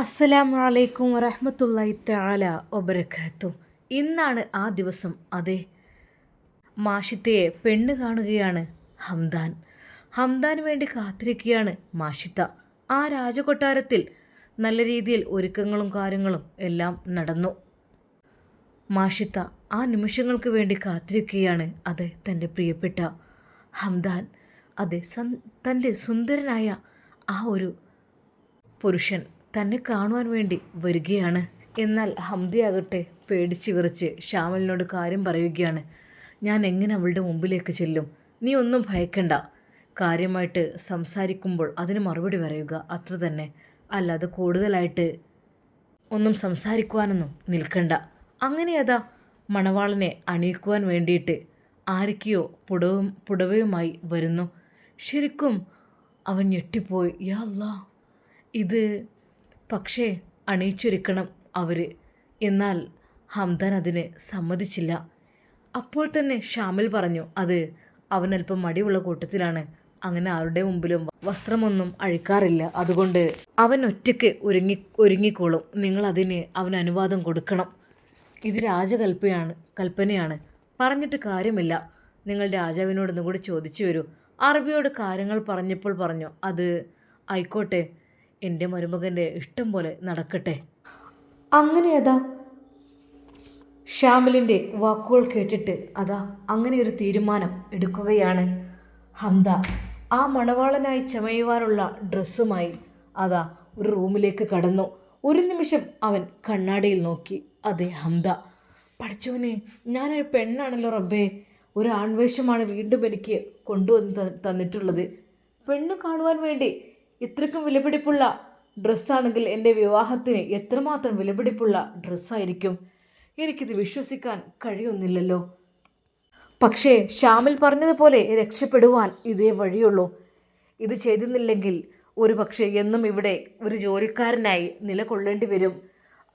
അസ്സലാമു അലൈക്കും വറഹ്മത്തുള്ളാഹി തആല ഒബരക്കത്തു ഇന്നാണ് ആ ദിവസം. അതെ മാഷിത്തയെ പെണ്ണ് കാണുകയാണ് ഹംദാൻ. ഹംദാന് വേണ്ടി കാത്തിരിക്കുകയാണ് മാഷിത്ത. ആ രാജകൊട്ടാരത്തിൽ നല്ല രീതിയിൽ ഒരുക്കങ്ങളും കാര്യങ്ങളും എല്ലാം നടന്നു. മാഷിത്ത ആ നിമിഷങ്ങൾക്ക് വേണ്ടി കാത്തിരിക്കുകയാണ്. അതെ തന്റെ പ്രിയപ്പെട്ട ഹംദാൻ. അതെ സൻ തന്റെ സുന്ദരനായ ആ ഒരു പുരുഷൻ. തന്നെ കാണുവാൻ വേണ്ടി വരികയാണ്. എന്നാൽ ഹംദയാകട്ടെ പേടിച്ച് വിറച്ച് ശ്യാമലിനോട് കാര്യം പറയുകയാണ്. ഞാൻ എങ്ങനെ അവളുടെ മുമ്പിലേക്ക് ചെല്ലും? നീ ഒന്നും ഭയക്കണ്ട. കാര്യമായിട്ട് സംസാരിക്കുമ്പോൾ അതിന് മറുപടി പറയുക അത്ര തന്നെ. അല്ലാതെ കൂടുതലായിട്ട് ഒന്നും സംസാരിക്കുവാനൊന്നും നിൽക്കണ്ട. അങ്ങനെ അതാ മണവാളനെ അണിയിക്കുവാൻ വേണ്ടിയിട്ട് ആരൊക്കെയോ പുടവും പുടവയുമായി വരുന്നു. ശരിക്കും അവൻ ഞെട്ടിപ്പോയി. യാ ഇത് പക്ഷേ അണിയിച്ചൊരുക്കണം അവർ എന്നാൽ ഹംദൻ അതിന് സമ്മതിച്ചില്ല. അപ്പോൾ തന്നെ ഷാമിൽ പറഞ്ഞു അത് അവനല്പം മടിയുള്ള കൂട്ടത്തിലാണ്. അങ്ങനെ ആരുടെ മുമ്പിലും വസ്ത്രമൊന്നും അഴിക്കാറില്ല. അതുകൊണ്ട് അവൻ ഒറ്റയ്ക്ക് ഒരുങ്ങി ഒരുങ്ങിക്കോളും. നിങ്ങൾ അതിന് അവന് അനുവാദം കൊടുക്കണം. ഇത് രാജകൽപ്പയാണ് കൽപ്പനയാണ്. പറഞ്ഞിട്ട് കാര്യമില്ല. നിങ്ങൾ രാജാവിനോട് ഒന്നും കൂടി ചോദിച്ചു വരൂ. അറബിയോട് കാര്യങ്ങൾ പറഞ്ഞപ്പോൾ പറഞ്ഞു അത് ആയിക്കോട്ടെ. എന്റെ മരുമകന്റെ ഇഷ്ടം പോലെ നടക്കട്ടെ. അങ്ങനെ അതാ. ഷാമിലിന്റെ വാക്കുകൾ കേട്ടിട്ട് അതാ അങ്ങനെ ഒരു തീരുമാനം എടുക്കുകയാണ് ഹംദ. ആ മണവാളനായി ചമയുവാനുള്ള ഡ്രസ്സുമായി അതാ ഒരു റൂമിലേക്ക് കടന്നു. ഒരു നിമിഷം അവൻ കണ്ണാടിയിൽ നോക്കി. അതെ ഹംദ. പഠിച്ചവനെ ഞാനൊരു പെണ്ണാണല്ലോ റബ്ബേ. ഒരു ആൺവേഷമാണ് വീണ്ടും എനിക്ക് കൊണ്ടുവന്ന് തന്നിട്ടുള്ളത്. പെണ്ണ് കാണുവാൻ വേണ്ടി ഇത്രയ്ക്കും വിലപിടിപ്പുള്ള ഡ്രസ്സാണെങ്കിൽ എന്റെ വിവാഹത്തിന് എത്രമാത്രം വിലപിടിപ്പുള്ള ഡ്രസ്സായിരിക്കും? എനിക്കിത് വിശ്വസിക്കാൻ കഴിയുന്നില്ലല്ലോ. പക്ഷേ ഷാമിൽ പറഞ്ഞതുപോലെ രക്ഷപ്പെടുവാൻ ഇതേ വഴിയുള്ളൂ. ഇത് ചെയ്തിരുന്നില്ലെങ്കിൽ ഒരു പക്ഷേ എന്നും ഇവിടെ ഒരു ജോലിക്കാരനായി നിലകൊള്ളേണ്ടി വരും.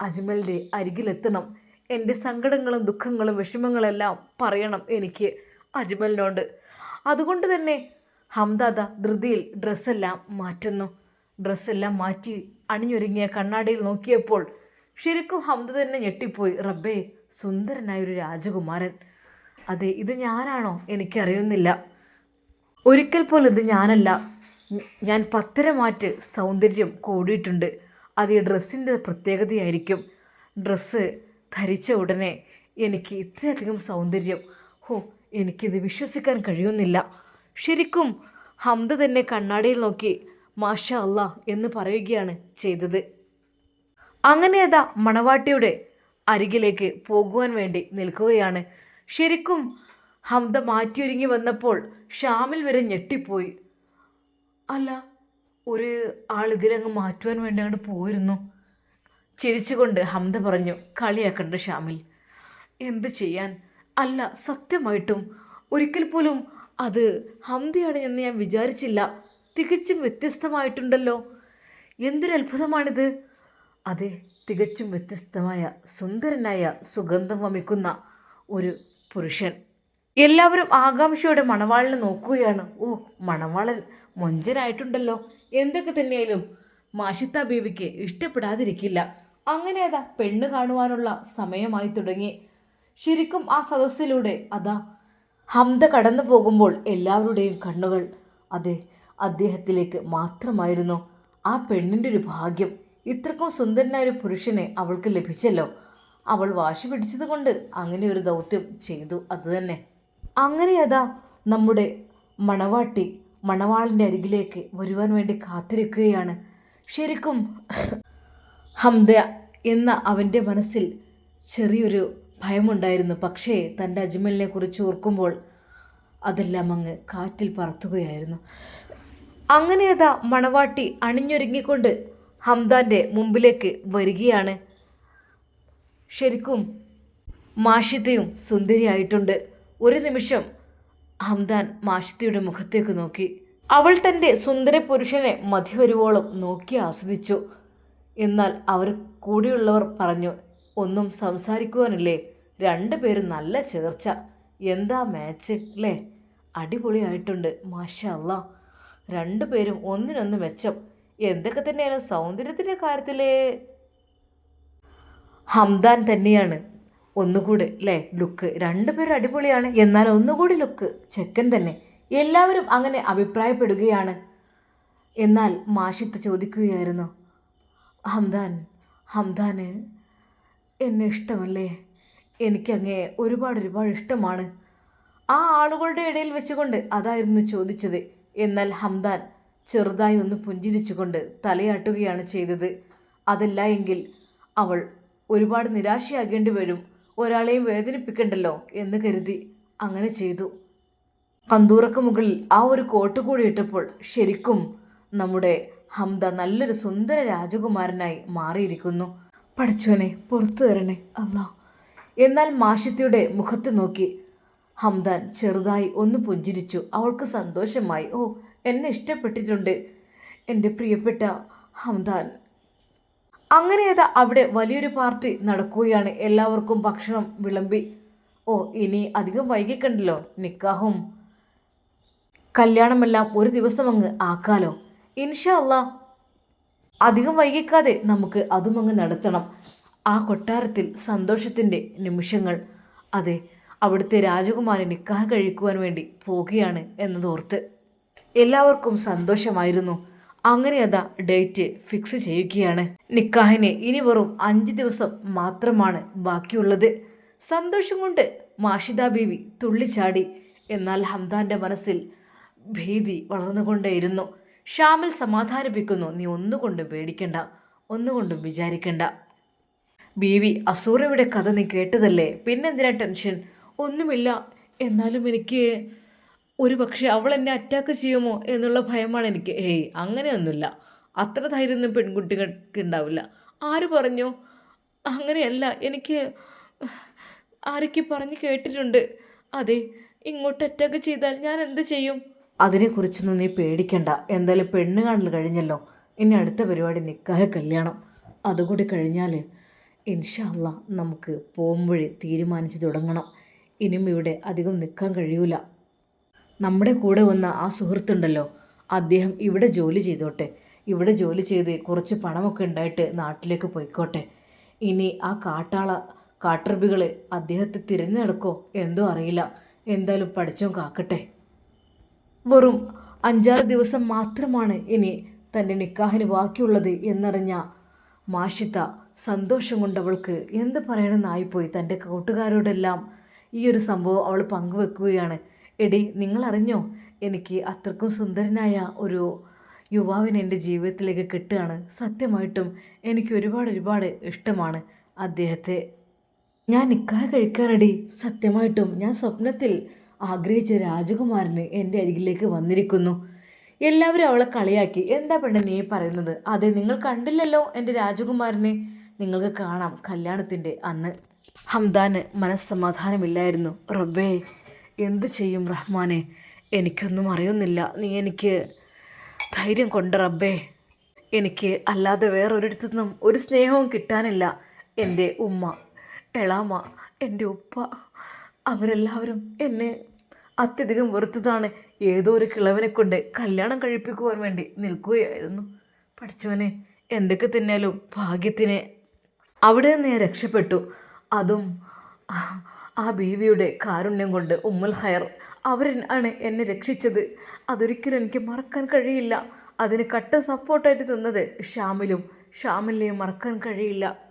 അജ്മലിന്റെ അരികിലെത്തണം. എന്റെ സങ്കടങ്ങളും ദുഃഖങ്ങളും വിഷമങ്ങളെല്ലാം പറയണം എനിക്ക് അജ്മലിനോട്. അതുകൊണ്ട് തന്നെ ഹംദാദ ധൃതിയിൽ ഡ്രസ്സെല്ലാം മാറ്റുന്നു. ഡ്രസ്സെല്ലാം മാറ്റി അണിഞ്ഞൊരുങ്ങിയ കണ്ണാടിയിൽ നോക്കിയപ്പോൾ ശരിക്കും ഹംദ തന്നെ ഞെട്ടിപ്പോയി. റബ്ബേ സുന്ദരനായ ഒരു രാജകുമാരൻ. അതെ ഇത് ഞാനാണോ? എനിക്കറിയുന്നില്ല. ഒരിക്കൽ പോലും ഇത് ഞാനല്ല. ഞാൻ പത്തര മാറ്റ് സൗന്ദര്യം കൂടിയിട്ടുണ്ട്. അത് ഈ ഡ്രസ്സിന്റെ പ്രത്യേകതയായിരിക്കും. ഡ്രസ്സ് ധരിച്ച ഉടനെ എനിക്ക് ഇത്രയധികം സൗന്ദര്യം. ഹോ എനിക്കിത് വിശ്വസിക്കാൻ കഴിയുന്നില്ല. ശരിക്കും ഹംദ തന്നെ കണ്ണാടിയിൽ നോക്കി മാഷ അല്ല എന്ന് പറയുകയാണ് ചെയ്തത്. അങ്ങനെ അതാ മണവാട്ടിയുടെ അരികിലേക്ക് പോകുവാൻ വേണ്ടി നിൽക്കുകയാണ്. ശരിക്കും ഹംദ മാറ്റിയൊരുങ്ങി വന്നപ്പോൾ ഷാമിൽ വരെ ഞെട്ടിപ്പോയി. അല്ല ഒരു ആൾ ഇതിലങ്ങ് മാറ്റുവാൻ വേണ്ടി അങ്ങോട്ട് പോയിരുന്നു. ചിരിച്ചുകൊണ്ട് ഹംദ പറഞ്ഞു കളിയാക്കണ്ട ഷാമിൽ. എന്ത് ചെയ്യാൻ? അല്ല സത്യമായിട്ടും ഒരിക്കൽ പോലും അത് ഹംദിയാണ് എന്ന് ഞാൻ വിചാരിച്ചില്ല. തികച്ചും വ്യത്യസ്തമായിട്ടുണ്ടല്ലോ. എന്തൊരു അത്ഭുതമാണിത്. അതെ തികച്ചും വ്യത്യസ്തമായ സുന്ദരനായ സുഗന്ധം വമിക്കുന്ന ഒരു പുരുഷൻ. എല്ലാവരും ആകാംക്ഷയോടെ മണവാളിനെ നോക്കുകയാണ്. ഓ മണവാളൻ മൊഞ്ചനായിട്ടുണ്ടല്ലോ. എന്തൊക്കെ തന്നെയായാലും മാഷിത്ത ബീവിക്ക് ഇഷ്ടപ്പെടാതിരിക്കില്ല. അങ്ങനെ അതാ പെണ്ണ് കാണുവാനുള്ള സമയമായി തുടങ്ങി. ശരിക്കും ആ സദസ്സിലൂടെ അതാ ഹംദ കടന്നു പോകുമ്പോൾ എല്ലാവരുടെയും കണ്ണുകൾ അതെ അദ്ദേഹത്തിലേക്ക് മാത്രമായിരുന്നു. ആ പെണ്ണിന്റെ ഒരു ഭാഗ്യം. ഇത്രക്കും സുന്ദരനായ ഒരു പുരുഷനെ അവൾക്ക് ലഭിച്ചല്ലോ. അവൾ വാശി പിടിച്ചതുകൊണ്ട് അങ്ങനെ ഒരു ദൗത്യം ചെയ്തു അതുതന്നെ അങ്ങനെ അതാ നമ്മുടെ മണവാട്ടി മണവാളിന്റെ അരികിലേക്ക് വരുവാൻ വേണ്ടി കാത്തിരിക്കുകയാണ്. ശരിക്കും ഹംദ എന്ന അവന്റെ മനസ്സിൽ ചെറിയൊരു ഭയമുണ്ടായിരുന്നു. പക്ഷേ തന്റെ അജ്മലിനെ കുറിച്ച് ഓർക്കുമ്പോൾ അതെല്ലാം അങ്ങ് കാറ്റിൽ പറത്തുകയായിരുന്നു. അങ്ങനെ അതാ മണവാട്ടി അണിഞ്ഞൊരുങ്ങിക്കൊണ്ട് ഹംദാന്റെ മുമ്പിലേക്ക് വരികയാണ്. ശരിക്കും മാഷിത്തയും സുന്ദരിയായിട്ടുണ്ട് ഒരു നിമിഷം ഹംദാൻ മാഷിത്തയുടെ മുഖത്തേക്ക് നോക്കി. അവൾ തന്റെ സുന്ദര പുരുഷനെ മതിവരുവോളം നോക്കി ആസ്വദിച്ചു. എന്നാൽ അവർ കൂടെയുള്ളവർ പറഞ്ഞു ഒന്നും സംസാരിക്കുവാനില്ലേ? രണ്ടുപേരും നല്ല ചേർച്ച. എന്താ മാച്ച് അല്ലേ അടിപൊളിയായിട്ടുണ്ട് മാഷല്ല. രണ്ടുപേരും ഒന്നിനൊന്ന് മെച്ചം. എന്തൊക്കെ തന്നെയാലും സൗന്ദര്യത്തിന്റെ കാര്യത്തിൽ ഹംദാൻ തന്നെയാണ്. ഒന്നുകൂടി അല്ലേ ലുക്ക്. രണ്ടുപേരും അടിപൊളിയാണ്. എന്നാൽ ഒന്നുകൂടി ലുക്ക്. ചെക്കൻ തന്നെ. എല്ലാവരും അങ്ങനെ അഭിപ്രായപ്പെടുകയാണ്. എന്നാൽ മാഷിത്ത് ചോദിക്കുകയായിരുന്നു ഹംദാൻ ഹംദാന് എന്നെ ഇഷ്ടമല്ലേ? എനിക്കങ്ങേ ഒരുപാട് ഒരുപാട് ഇഷ്ടമാണ്. ആ ആളുകളുടെ ഇടയിൽ വെച്ചുകൊണ്ട് അതായിരുന്നു ചോദിച്ചത്. എന്നാൽ ഹംദാൻ ചെറുതായി ഒന്ന് പുഞ്ചിരിച്ചുകൊണ്ട് തലയാട്ടുകയാണ് ചെയ്തത്. അതല്ല എങ്കിൽ അവൾ ഒരുപാട് നിരാശയാകേണ്ടി വരും. ഒരാളെയും വേദനിപ്പിക്കണ്ടല്ലോ എന്ന് കരുതി അങ്ങനെ ചെയ്തു. കന്തൂറക്ക് മുകളിൽ ആ ഒരു കോട്ട് കൂടി ഇട്ടപ്പോൾ ശരിക്കും നമ്മുടെ ഹംദ നല്ലൊരു സുന്ദര രാജകുമാരനായി മാറിയിരിക്കുന്നു. പഠിച്ചോനെ പുറത്തു തരണേ അല്ലാ എന്നാൽ മാഷിത്തിയുടെ മുഖത്ത് നോക്കി. ഹംദാൻ ചെറുതായി ഒന്ന് പുഞ്ചിരിച്ചു. അവൾക്ക് സന്തോഷമായി. ഓ എന്നെ ഇഷ്ടപ്പെട്ടിട്ടുണ്ട്. എന്റെ പ്രിയപ്പെട്ട ഹംദാൻ. അങ്ങനെ അതാ അവിടെ വലിയൊരു പാർട്ടി നടക്കുകയാണ്. എല്ലാവർക്കും ഭക്ഷണം വിളമ്പി. ഓ ഇനി അധികം വൈകിക്കണ്ടല്ലോ. നിക്കാഹും കല്യാണമെല്ലാം ഒരു ദിവസം അങ്ങ് ആക്കാലോ. ഇൻഷാ അല്ലാ അധികം വൈകിക്കാതെ നമുക്ക് അതും അങ്ങ് നടത്തണം. ആ കൊട്ടാരത്തിൽ സന്തോഷത്തിന്റെ നിമിഷങ്ങൾ. അതെ അവിടുത്തെ രാജകുമാരൻ നിക്കാഹ് കഴിക്കുവാൻ വേണ്ടി പോവുകയാണ് എന്നതോർത്ത് എല്ലാവർക്കും സന്തോഷമായിരുന്നു. അങ്ങനെ അതാ ഡേറ്റ് ഫിക്സ് ചെയ്യുകയാണ്. നിക്കാഹിന് ഇനി വെറും അഞ്ച് ദിവസം മാത്രമാണ് ബാക്കിയുള്ളത്. സന്തോഷം കൊണ്ട് മാഷിദ ബീവി തുള്ളിച്ചാടി. എന്നാൽ ഹംദാന്റെ മനസ്സിൽ ഭീതി വളർന്നുകൊണ്ടേയിരുന്നു. ഷാമിൽ സമാധാനിപ്പിക്കുന്നു. നീ ഒന്നുകൊണ്ടും പേടിക്കണ്ട. ഒന്നുകൊണ്ടും വിചാരിക്കണ്ട. ബീവി അസൂറയുടെ കഥ നീ കേട്ടതല്ലേ? പിന്നെന്തിനാ ടെൻഷൻ? ഒന്നുമില്ല. എന്നാലും എനിക്ക് ഒരു പക്ഷേ അവൾ എന്നെ അറ്റാക്ക് ചെയ്യുമോ എന്നുള്ള ഭയമാണ് എനിക്ക്. ഹേയ് അങ്ങനെയൊന്നുമില്ല. അത്ര ധൈര്യമൊന്നും പെൺകുട്ടികൾക്ക് ഉണ്ടാവില്ല. ആര് പറഞ്ഞു? അങ്ങനെയല്ല. എനിക്ക് ആരൊക്കെ പറഞ്ഞ് കേട്ടിട്ടുണ്ട്. അതെ ഇങ്ങോട്ട് അറ്റാക്ക് ചെയ്താൽ ഞാൻ എന്ത് ചെയ്യും? അതിനെക്കുറിച്ചൊന്നും നീ പേടിക്കണ്ട. എന്തായാലും പെണ്ണ് കാണൽ കഴിഞ്ഞല്ലോ. ഇനി അടുത്ത പരിപാടി നിക്കാഹ കല്യാണം. അതുകൂടി കഴിഞ്ഞാൽ ഇൻഷല്ല നമുക്ക് പോകുമ്പോഴേ തീരുമാനിച്ച് തുടങ്ങണം. ഇനിയും ഇവിടെ അധികം നിൽക്കാൻ കഴിയൂല. നമ്മുടെ കൂടെ വന്ന ആ സുഹൃത്തുണ്ടല്ലോ. അദ്ദേഹം ഇവിടെ ജോലി ചെയ്തോട്ടെ. ഇവിടെ ജോലി ചെയ്ത് കുറച്ച് പണമൊക്കെ ഉണ്ടായിട്ട് നാട്ടിലേക്ക് പോയിക്കോട്ടെ. ഇനി ആ കാട്ടാള കാട്ടർബികൾ അദ്ദേഹത്തെ തിരഞ്ഞെടുക്കോ എന്തോ അറിയില്ല. എന്തായാലും പഠിച്ചോ കാക്കട്ടെ. വെറും അഞ്ചാറ് ദിവസം മാത്രമാണ് ഇനി തന്റെ നിക്കാഹിന് ബാക്കിയുള്ളത് എന്നറിഞ്ഞ മാഷിത്ത സന്തോഷം കൊണ്ട് അവൾക്ക് എന്ത് പറയണമെന്നായിപ്പോയി തന്റെ കൂട്ടുകാരോടെല്ലാം. ഈ ഒരു സംഭവം അവൾ പങ്കുവെക്കുകയാണ്. എടി നിങ്ങളറിഞ്ഞോ? എനിക്ക് അത്രക്കും സുന്ദരനായ ഒരു യുവാവിനെ എന്റെ ജീവിതത്തിലേക്ക് കിട്ടുകയാണ്. സത്യമായിട്ടും എനിക്ക് ഒരുപാട് ഒരുപാട് ഇഷ്ടമാണ് അദ്ദേഹത്തെ. ഞാൻ നിക്കാഹ് കഴിക്കാനടി. സത്യമായിട്ടും ഞാൻ സ്വപ്നത്തിൽ ആഗ്രഹിച്ച രാജകുമാരന് എന്റെ അരികിലേക്ക് വന്നിരിക്കുന്നു. എല്ലാവരും അവളെ കളിയാക്കി. എന്താ പെണ്ണ് നീ പറയുന്നത്? അതെ നിങ്ങൾ കണ്ടില്ലല്ലോ എന്റെ രാജകുമാരനെ. നിങ്ങൾക്ക് കാണാം കല്യാണത്തിന്റെ അന്ന്. ഹംദാന് മനസ്സമാധാനമില്ലായിരുന്നു. റബ്ബേ എന്ത് ചെയ്യും റഹ്മാനെ? എനിക്കൊന്നും അറിയുന്നില്ല. നീ എനിക്ക് ധൈര്യം കൊണ്ട് റബ്ബേ. എനിക്ക് അല്ലാതെ വേറൊരിടത്തുനിന്നും ഒരു സ്നേഹവും കിട്ടാനില്ല. എന്റെ ഉമ്മ എളാമ എന്റെ ഉപ്പ. അവരെല്ലാവരും എന്നെ അത്യധികം വെറുത്തതാണ്. ഏതോ ഒരു കിളവനെ കൊണ്ട് കല്യാണം കഴിപ്പിക്കുവാൻ വേണ്ടി നിൽക്കുകയായിരുന്നു. പഠിച്ചവനെ എന്തൊക്കെ തിന്നാലും ഭാഗ്യത്തിനെ. അവിടെ നിന്ന് ഞാൻ രക്ഷപ്പെട്ടു. അതും ആ ബീവിയുടെ കാരുണ്യം കൊണ്ട് ഉമ്മുൽ ഹയർ അവർ ആണ് എന്നെ രക്ഷിച്ചത്. അതൊരിക്കലും എനിക്ക് മറക്കാൻ കഴിയില്ല. അതിന് കട്ട സപ്പോർട്ടായിട്ട് നിന്നത് ഷാമിലും. ഷാമിലിനെയും മറക്കാൻ കഴിയില്ല.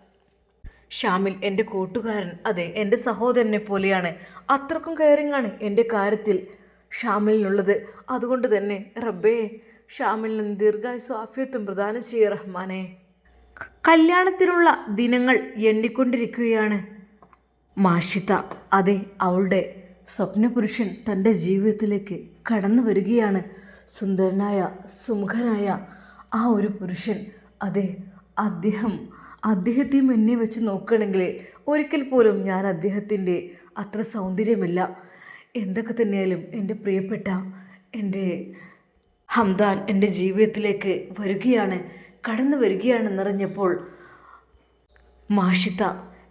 ഷാമിൽ എന്റെ കൂട്ടുകാരൻ അതെ എന്റെ സഹോദരനെ പോലെയാണ്. അത്രക്കും കയറിങ്ങാണ് എന്റെ കാര്യത്തിൽ ഷാമിലിനുള്ളത് അതുകൊണ്ട് തന്നെ റബ്ബേ ഷാമിലിന് ദീർഘായുസ് ആഫിയത്തും പ്രദാനം ചെയ്യ റഹ്മാനെ. കല്യാണത്തിനുള്ള ദിനങ്ങൾ എണ്ണിക്കൊണ്ടിരിക്കുകയാണ്. മാഷിത അതെ അവളുടെ സ്വപ്നപുരുഷൻ തന്റെ ജീവിതത്തിലേക്ക് കടന്നു വരികയാണ്. സുന്ദരനായ സുമുഖനായ ആ ഒരു പുരുഷൻ അതെ അദ്ദേഹം അദ്ദേഹത്തെയും എന്നെ വെച്ച് നോക്കുകയാണെങ്കിൽ ഒരിക്കൽ പോലും ഞാൻ അദ്ദേഹത്തിന്റെ അത്ര സൗന്ദര്യമില്ല. എന്തൊക്കെ തന്നെയാലും എന്റെ പ്രിയപ്പെട്ട എന്റെ ഹംദാൻ എന്റെ ജീവിതത്തിലേക്ക് വരികയാണ് കടന്നു വരികയാണെന്നറിഞ്ഞപ്പോൾ മാഷിത്ത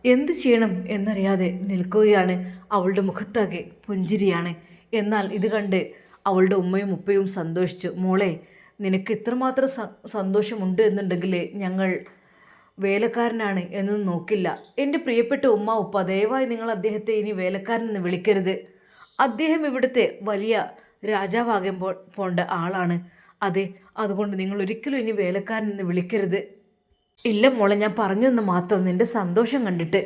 എന്ത് ചെയ്യണം എന്നറിയാതെ നിൽക്കുകയാണ്. അവളുടെ മുഖത്താകെ പുഞ്ചിരിയാണ്. എന്നാൽ ഇത് കണ്ട് അവളുടെ ഉമ്മയും ഉപ്പയും സന്തോഷിച്ചു. മോളെ നിനക്ക് ഇത്രമാത്രം സന്തോഷമുണ്ട് എന്നുണ്ടെങ്കിൽ ഞങ്ങൾ വേലക്കാരനാണ് എന്നൊന്നും നോക്കില്ല. എന്റെ പ്രിയപ്പെട്ട ഉമ്മ ഉപ്പ ദയവായി നിങ്ങൾ അദ്ദേഹത്തെ ഇനി വേലക്കാരൻ എന്ന് വിളിക്കരുത്. അദ്ദേഹം ഇവിടുത്തെ വലിയ രാജാവാകുമ്പോൾ പോണ്ട ആളാണ്. അതെ അതുകൊണ്ട് നിങ്ങൾ ഒരിക്കലും ഇനി വേലക്കാരൻ എന്ന് വിളിക്കരുത്. ഇല്ല മോളെ ഞാൻ പറഞ്ഞു എന്ന് മാത്രം നിന്റെ സന്തോഷം കണ്ടിട്ട്.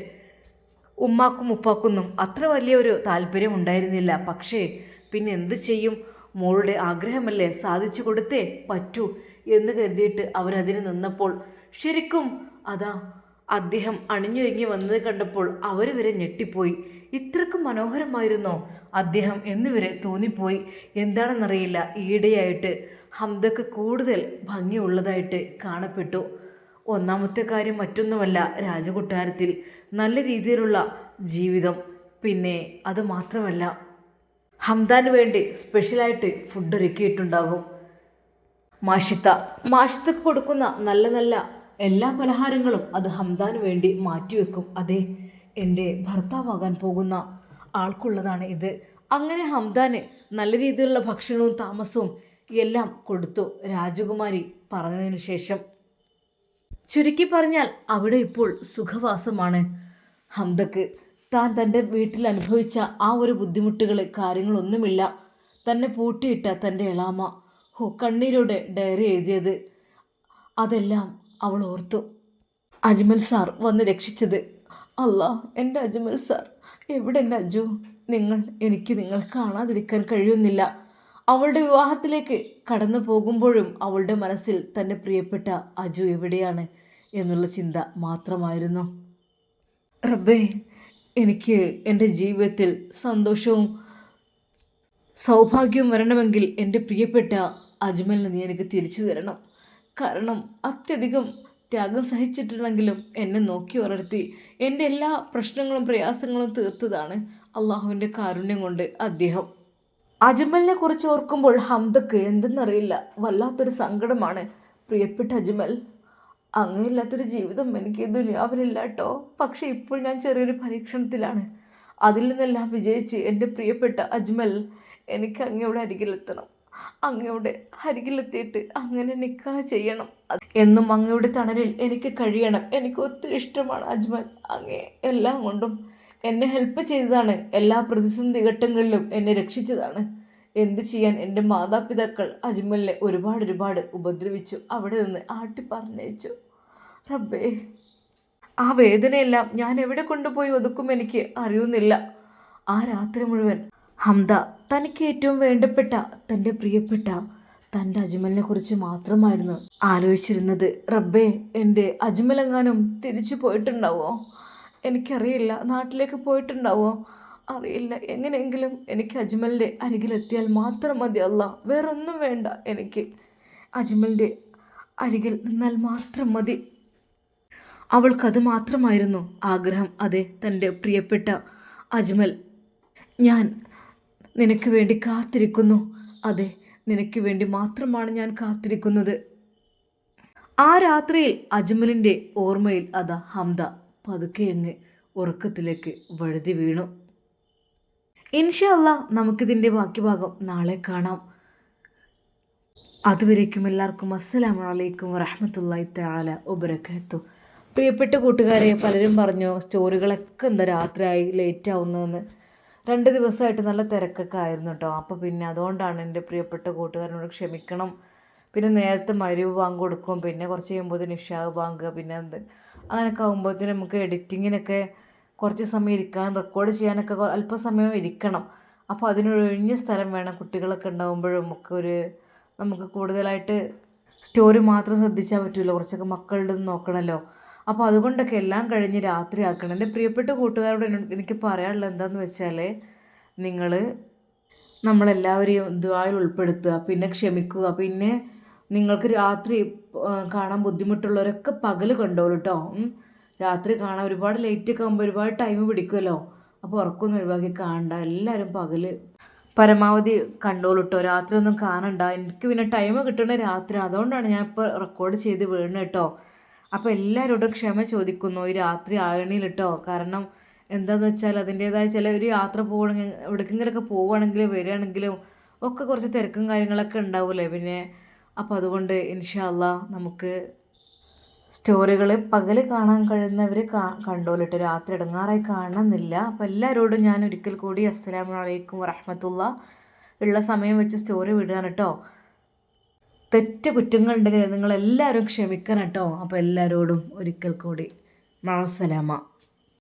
ഉമ്മാക്കും ഉപ്പാക്കൊന്നും അത്ര വലിയൊരു താല്പര്യം ഉണ്ടായിരുന്നില്ല. പക്ഷേ പിന്നെ എന്ത് ചെയ്യും? മോളുടെ ആഗ്രഹമല്ലേ സാധിച്ചു കൊടുത്തേ പറ്റൂ എന്ന് കരുതിയിട്ട് അവരതിന് നിന്നപ്പോൾ ശരിക്കും അതാ അദ്ദേഹം അണിഞ്ഞൊരുങ്ങി വന്നത് കണ്ടപ്പോൾ അവർ വരെ ഞെട്ടിപ്പോയി. ഇത്രക്ക് മനോഹരമായിരുന്നോ? അദ്ദേഹം എന്നുവരെ തോന്നിപ്പോയി. എന്താണെന്നറിയില്ല ഈയിടെയായിട്ട് ഹംദക്ക് കൂടുതൽ ഭംഗിയുള്ളതായിട്ട് കാണപ്പെട്ടു. ഒന്നാമത്തെ കാര്യം മറ്റൊന്നുമല്ല രാജകൊട്ടാരത്തിൽ നല്ല രീതിയിലുള്ള ജീവിതം. പിന്നെ അത് മാത്രമല്ല ഹംദാന് വേണ്ടി സ്പെഷ്യലായിട്ട് ഫുഡ് ഒരുക്കിയിട്ടുണ്ടാകും മാഷിത്ത മാഷിത്തക്ക് കൊടുക്കുന്ന നല്ല നല്ല എല്ലാ പലഹാരങ്ങളും അത് ഹംദാന് വേണ്ടി മാറ്റിവെക്കും. അതെ എന്റെ ഭർത്താവാകാൻ പോകുന്ന ആൾക്കുള്ളതാണ് ഇത്. അങ്ങനെ ഹംദാന് നല്ല രീതിയിലുള്ള ഭക്ഷണവും താമസവും എല്ലാം കൊടുത്തു രാജകുമാരി പറഞ്ഞതിനു ശേഷം. ചുരുക്കി പറഞ്ഞാൽ അവിടെ ഇപ്പോൾ സുഖവാസമാണ്. ഹംദക്ക് താൻ തന്റെ വീട്ടിൽ അനുഭവിച്ച ആ ഒരു ബുദ്ധിമുട്ടുകൾ കാര്യങ്ങളൊന്നുമില്ല. തന്നെ പൂട്ടിയിട്ട തന്റെ എളാമ ഹോ കണ്ണീരോടെ ഡയറി എഴുതിയത്. അതെല്ലാം അവൾ ഓർത്തു. അജ്മൽ സാർ വന്ന് രക്ഷിച്ചത്. അല്ല എന്റെ അജ്മൽ സാർ. എവിടെ എന്റെ അജു? നിങ്ങൾ എനിക്ക് നിങ്ങൾ കാണാതിരിക്കാൻ കഴിയുന്നില്ല. അവളുടെ വിവാഹത്തിലേക്ക് കടന്നു പോകുമ്പോഴും അവളുടെ മനസ്സിൽ തന്റെ പ്രിയപ്പെട്ട അജു എവിടെയാണ് എന്നുള്ള ചിന്ത മാത്രമായിരുന്നു. റബ്ബേ എനിക്ക് എന്റെ ജീവിതത്തിൽ സന്തോഷവും സൗഭാഗ്യവും വരണമെങ്കിൽ എന്റെ പ്രിയപ്പെട്ട അജ്മലിനെ നീ എനിക്ക് തിരിച്ചു തരണം. കാരണം അത്യധികം ത്യാഗം സഹിച്ചിട്ടുണ്ടെങ്കിലും എന്നെ നോക്കി ഉറർത്തി എന്റെ എല്ലാ പ്രശ്നങ്ങളും പ്രയാസങ്ങളും തീർത്തതാണ് അള്ളാഹുവിന്റെ കാരുണ്യം കൊണ്ട് അദ്ദേഹം. അജ്മലിനെ കുറിച്ച് ഓർക്കുമ്പോൾ ഹംദക്ക് എന്തെന്നറിയില്ല. വല്ലാത്തൊരു സങ്കടമാണ്. പ്രിയപ്പെട്ട അജ്മൽ അങ്ങനെയില്ലാത്തൊരു ജീവിതം എനിക്ക് ദുനിയാവിലില്ല കേട്ടോ പക്ഷേ ഇപ്പോൾ ഞാൻ ചെറിയൊരു പരീക്ഷണത്തിലാണ്. അതിൽ നിന്നെല്ലാം വിജയിച്ച് എന്റെ പ്രിയപ്പെട്ട അജ്മൽ എനിക്ക് അങ്ങയുടെ അരികിലെത്തണം. അങ്ങയുടെ അരികിലെത്തിയിട്ട് അങ്ങനെ നിക്കാഹ് ചെയ്യണം. എന്നും അങ്ങയുടെ തണലിൽ എനിക്ക് കഴിയണം. എനിക്ക് ഒത്തിരി ഇഷ്ടമാണ് അജ്മൽ. അങ്ങേ എല്ലാം കൊണ്ടും എന്നെ ഹെൽപ്പ് ചെയ്തതാണ്. എല്ലാ പ്രതിസന്ധി ഘട്ടങ്ങളിലും എന്നെ രക്ഷിച്ചതാണ്. എന്ത് ചെയ്യാൻ എന്റെ മാതാപിതാക്കൾ അജ്മലിനെ ഒരുപാട് ഒരുപാട് ഉപദ്രവിച്ചു. അവിടെ നിന്ന് ആട്ടി പറഞ്ഞയച്ചു. റബ്ബേ ആ വേദനയെല്ലാം ഞാൻ എവിടെ കൊണ്ടുപോയി ഒതുക്കും എനിക്ക് അറിയുന്നില്ല. ആ രാത്രി മുഴുവൻ ഹംദ തനിക്ക് ഏറ്റവും വേണ്ടപ്പെട്ട തന്റെ പ്രിയപ്പെട്ട തന്റെ അജ്മലിനെ കുറിച്ച് മാത്രമായിരുന്നു ആലോചിച്ചിരുന്നത്. റബ്ബേ എന്റെ അജ്മലെങ്ങാനും തിരിച്ചു പോയിട്ടുണ്ടാവോ? എനിക്കറിയില്ല. നാട്ടിലേക്ക് പോയിട്ടുണ്ടാവോ? അറിയില്ല. എങ്ങനെയെങ്കിലും എനിക്ക് അജ്മലിന്റെ അരികിലെത്തിയാൽ മാത്രം മതി അല്ല. വേറൊന്നും വേണ്ട എനിക്ക്. അജ്മലിന്റെ അരികിൽ നിന്നാൽ മാത്രം മതി. അവൾക്കത് മാത്രമായിരുന്നു ആഗ്രഹം. അതെ തന്റെ പ്രിയപ്പെട്ട അജ്മൽ. ഞാൻ നിനക്ക് വേണ്ടി കാത്തിരിക്കുന്നു. അതെ നിനക്ക് വേണ്ടി മാത്രമാണ് ഞാൻ കാത്തിരിക്കുന്നത്. ആ രാത്രിയിൽ അജ്മലിന്റെ ഓർമ്മയിൽ അതാ ഹംദ പതുക്കെ അങ്ങ് ഉറക്കത്തിലേക്ക് വഴുതി വീണു. ഇൻഷല്ല നമുക്കിതിന്റെ ബാക്കി ഭാഗം നാളെ കാണാം. അതുവരേക്കും എല്ലാവർക്കും അസ്സലാമു അലൈക്കും വറഹമത്തല്ലായി താല ഉബരക്കത്തു പ്രിയപ്പെട്ട കൂട്ടുകാരെ പലരും പറഞ്ഞു സ്റ്റോറികളൊക്കെ എന്താ രാത്രിയായി ലേറ്റ് ആവുന്നതെന്ന്. രണ്ട് ദിവസമായിട്ട് നല്ല തിരക്കൊക്കെ ആയിരുന്നു കേട്ടോ അപ്പോൾ പിന്നെ അതുകൊണ്ടാണ് എന്റെ പ്രിയപ്പെട്ട കൂട്ടുകാരനോട് ക്ഷമിക്കണം. പിന്നെ നേരത്തെ മരുവ് ബാങ്ക് കൊടുക്കും. പിന്നെ കുറച്ച് കഴിയുമ്പോൾ നിഷാവ് ബാങ്ക്. പിന്നെ എന്ത്? അങ്ങനെയൊക്കെ ആകുമ്പോഴത്തേനും നമുക്ക് എഡിറ്റിങ്ങിനൊക്കെ കുറച്ച് സമയം ഇരിക്കാൻ റെക്കോർഡ് ചെയ്യാനൊക്കെ അല്പസമയം ഇരിക്കണം. അപ്പോൾ അതിനൊഴിഞ്ഞ സ്ഥലം വേണം. കുട്ടികളൊക്കെ ഉണ്ടാകുമ്പോഴും ഒക്കെ ഒരു നമുക്ക് കൂടുതലായിട്ട് സ്റ്റോറി മാത്രം ശ്രദ്ധിച്ചാൽ പറ്റില്ല കുറച്ചൊക്കെ മക്കളുടെ നോക്കണമല്ലോ അപ്പോൾ അതുകൊണ്ടൊക്കെ എല്ലാം കഴിഞ്ഞ് രാത്രിയാക്കണം എന്റെ പ്രിയപ്പെട്ട കൂട്ടുകാരോട് എനിക്ക് പറയാനുള്ളത് എന്താണെന്ന് വെച്ചാൽ നിങ്ങൾ നമ്മളെല്ലാവരെയും ദ്വായിൽ ഉൾപ്പെടുത്തുക പിന്നെ ക്ഷമിക്കുക പിന്നെ നിങ്ങൾക്ക് രാത്രി കാണാൻ ബുദ്ധിമുട്ടുള്ളവരൊക്കെ പകൽ കണ്ടോളൂ കേട്ടോ. രാത്രി കാണാൻ ഒരുപാട് ലേറ്റ് ഒക്കെ ആകുമ്പോൾ ഒരുപാട് ടൈം പിടിക്കുമല്ലോ അപ്പോൾ ഉറക്കൊന്നും ഒഴിവാക്കി കാണണ്ട. എല്ലാവരും പകൽ പരമാവധി കണ്ടോളൂ കേട്ടോ രാത്രി ഒന്നും കാണണ്ട. എനിക്ക് പിന്നെ ടൈം കിട്ടണ രാത്രി. അതുകൊണ്ടാണ് ഞാൻ ഇപ്പോൾ റെക്കോർഡ് ചെയ്ത് വീണ് കേട്ടോ അപ്പോൾ എല്ലാവരോടും ക്ഷമ ചോദിക്കുന്നു. ഈ രാത്രി ആകണില്ല കേട്ടോ കാരണം എന്താന്ന് വെച്ചാൽ അതിന്റേതായ ചില ഒരു യാത്ര പോകണമെങ്കിൽ എവിടെക്കെങ്കിലൊക്കെ പോവുകയാണെങ്കിലും വരികയാണെങ്കിലും ഒക്കെ കുറച്ച് തിരക്കും കാര്യങ്ങളൊക്കെ ഉണ്ടാവില്ലേ പിന്നെ? അപ്പോൾ അതുകൊണ്ട് ഇൻഷാല്ല നമുക്ക് സ്റ്റോറികൾ പകൽ കാണാൻ കഴിയുന്നവർ കാ കണ്ടോലിട്ട് രാത്രി ഇടങ്ങാറായി കാണുന്നില്ല അപ്പോൾ എല്ലാവരോടും ഞാൻ ഒരിക്കൽ കൂടി അസ്സലാമലൈക്കും വറഹമത്തുള്ള. ഉള്ള സമയം വെച്ച് സ്റ്റോറി വിടുകയാണ് കേട്ടോ തെറ്റ് കുറ്റങ്ങളുണ്ടെങ്കിൽ നിങ്ങളെല്ലാവരും ക്ഷമിക്കണം കേട്ടോ. അപ്പോൾ എല്ലാവരോടും ഒരിക്കൽ കൂടി മാസലാമ.